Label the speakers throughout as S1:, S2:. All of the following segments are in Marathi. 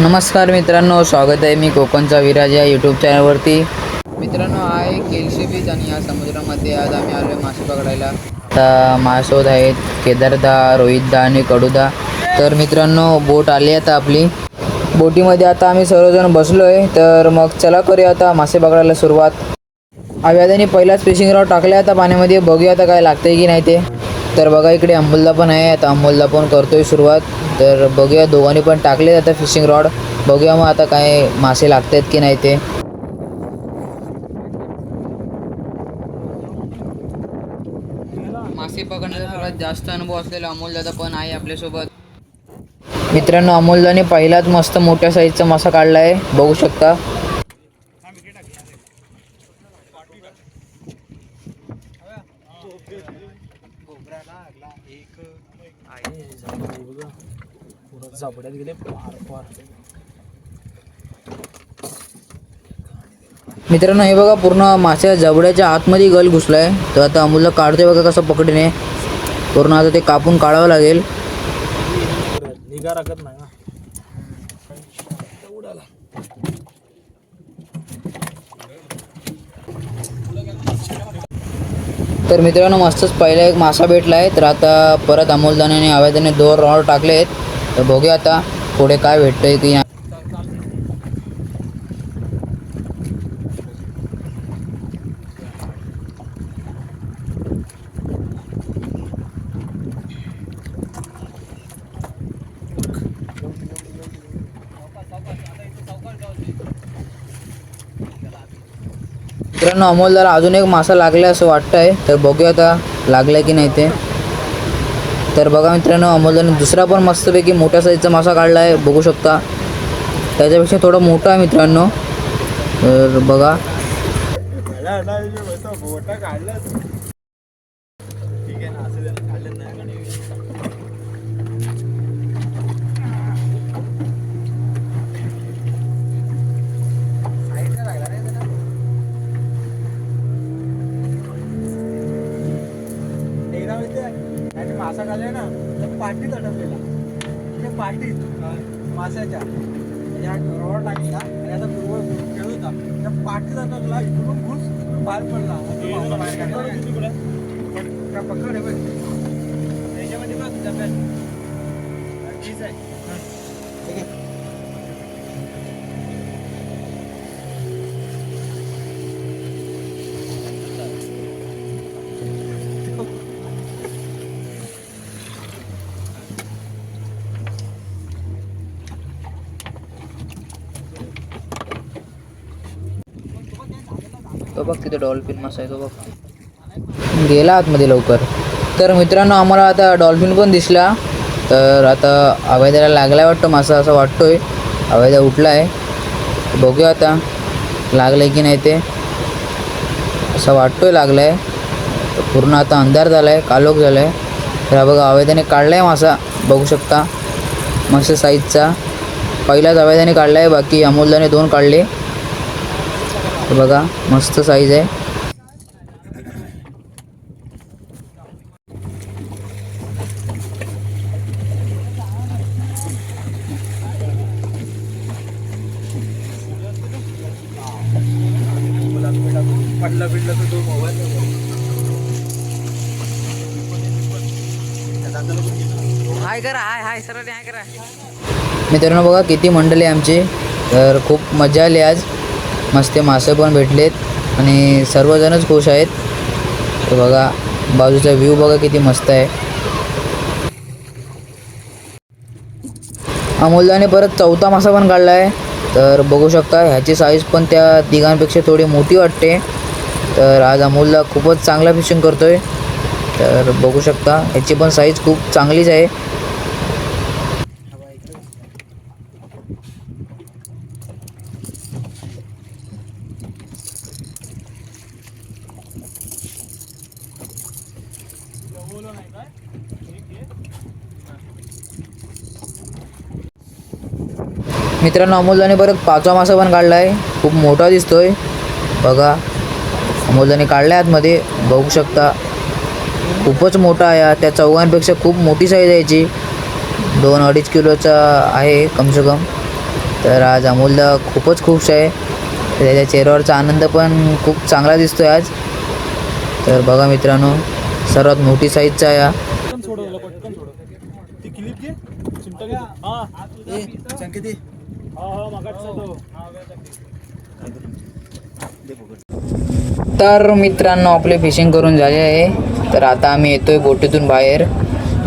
S1: नमस्कार मित्रांनो स्वागत आहे मी कोकणचा विराज या यूट्यूब चॅनलवरती मित्रांनो हा आहे केलशी बीच आणि या समुद्रामध्ये आज आम्ही आलो आहे मासे पकडायला. आता मासोद आहेत केदारदा रोहितदा आणि कडूदा. तर मित्रांनो बोट आली आता आपली. बोटीमध्ये आता आम्ही सर्वजण बसलो आहे तर मग चला करूया आता मासे पकडायला सुरुवात. अव्यादाने पहिलाच फिशिंग रॉड टाकल्या आता पाण्यामध्ये बघूया आता काय लागतंय की नाही ते. तर बघा इकडे अंबुलदा पण आहे. आता अंबुलदा पण करतोय सुरुवात. तर बघूया दोघांनी पण टाकले आता फिशिंग रॉड बघूया मग आता काय मासे लागतात की नाही ते. मासे पकडण्याचा सगळ्यात जास्त अनुभव असलेला अमोलदादा पण आहे आपल्यासोबत. मित्रांनो अमोलदाने पहिलाच मस्त मोठ्या साईजचा मासा काढला आहे बघू शकता.
S2: झापड्यात गेले फार फार
S1: मित्रांनो हे बघा पूर्ण माश्या जबड्याच्या आतमध्ये गल घुसलाय. तर आता अमूलला काढतोय बघा कसं पकडीने. पूर्ण आता ते कापून काढावं लागेल.
S2: निगा राखत नाही ना.
S1: तर मित्रांनो मस्तच पहिला एक मासा भेटला आहे तर आता परत अमोलदाने आणि अवैधाने दोन रॉड टाकले आहेत तर बघूया आता पुढे काय भेटतंय की मित्रांनो अमोलदाला अजून एक मासा लागला असं वाटतंय. तर बघूया आता लागलाय की नाही ते. तर बघा मित्रांनो अमोलदाने दुसरा पण मस्तपैकी मोठ्या साईजचा मासा काढला आहे बघू शकता. त्याच्यापेक्षा थोडा मोठा आहे मित्रांनो. तर बघा.
S2: एकदा माहिती आहे मासा खाल्ला ना तर पाठीत अडकलेला त्या पाठीत माशाच्या. या रॉड टाकला आणि आता पूर्व खेळ होता त्या पाठीत अडकला इकडून घुस बाहेर पडला. मासा बाहेर काढला. त्या पकड आहे बघ. त्याच्यामध्ये बघ डब्यात ठीक आहे.
S1: बघ तिथे डॉल्फिन मासा आहे तो बघ. गेला आतमध्ये लवकर. तर मित्रांनो आम्हाला आता डॉल्फिन पण दिसला. तर आता अवैधाला लागलाय वाटतं मासा असं वाटतोय. अवैधा उठला आहे बघूया आता लागलं की नाही ते. असं वाटतोय लागलं आहे पूर्ण आता अंधार झाला आहे कालोख झाला आहे तर हा बघा अवैधाने काढला आहे मासा. बघू शकता. मस्त साईजचा पहिलाच अवैधाने काढला आहे बाकी अमोलदाने दोन काढले. बघा मस्त साईज आहे.
S2: पडला बिडला तर तो मोबाईल
S1: हाय करा हाय हाय सर हाय करा. मित्रांनो बघा किती मंडळी आमची. तर खूप मजा आली आज. मस्त मासे पण भेटलेत आणि सर्वजणच खुश आहेत. तर बघा बाजूचा व्ह्यू बघा किती मस्त आहे. अमोलदाने परत चौथा मासा पण काढला आहे तर बघू शकता ह्याची साईज पण त्या तिघांपेक्षा थोडी मोठी वाटते. तर आज अमोलला खूपच चांगला फिशिंग करतोय. तर बघू शकता ह्याची पण साईज खूप चांगलीच आहे. मित्रांनो अमोलदाने परत पाचवा मासा पण काढला आहे खूप मोठा दिसतोय. बघा अमोलदाने काढला आहे आतमध्ये. बघू शकता खूपच मोठा आहे त्या चौघांपेक्षा खूप मोठी साईज आहे याची. दोन अडीच किलोचा आहे कमसे कम. तर आज अमोलदा खूपच खुश आहे. त्याच्या चेहऱ्यावरचा आनंद पण खूप चांगला दिसतो आहे आज. तर बघा मित्रांनो सर्वात मोठी साईजचा हा.
S2: हा हा हा तो.
S1: तर मित्रांनो आपले फिशिंग करून झाले आहे. तर आता आम्ही येतोय बोटीतून बाहेर.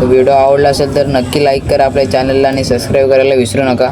S1: व्हिडिओ आवडला असेल तर नक्की लाईक करा आपल्या चॅनलला आणि सबस्क्राईब करायला विसरू नका.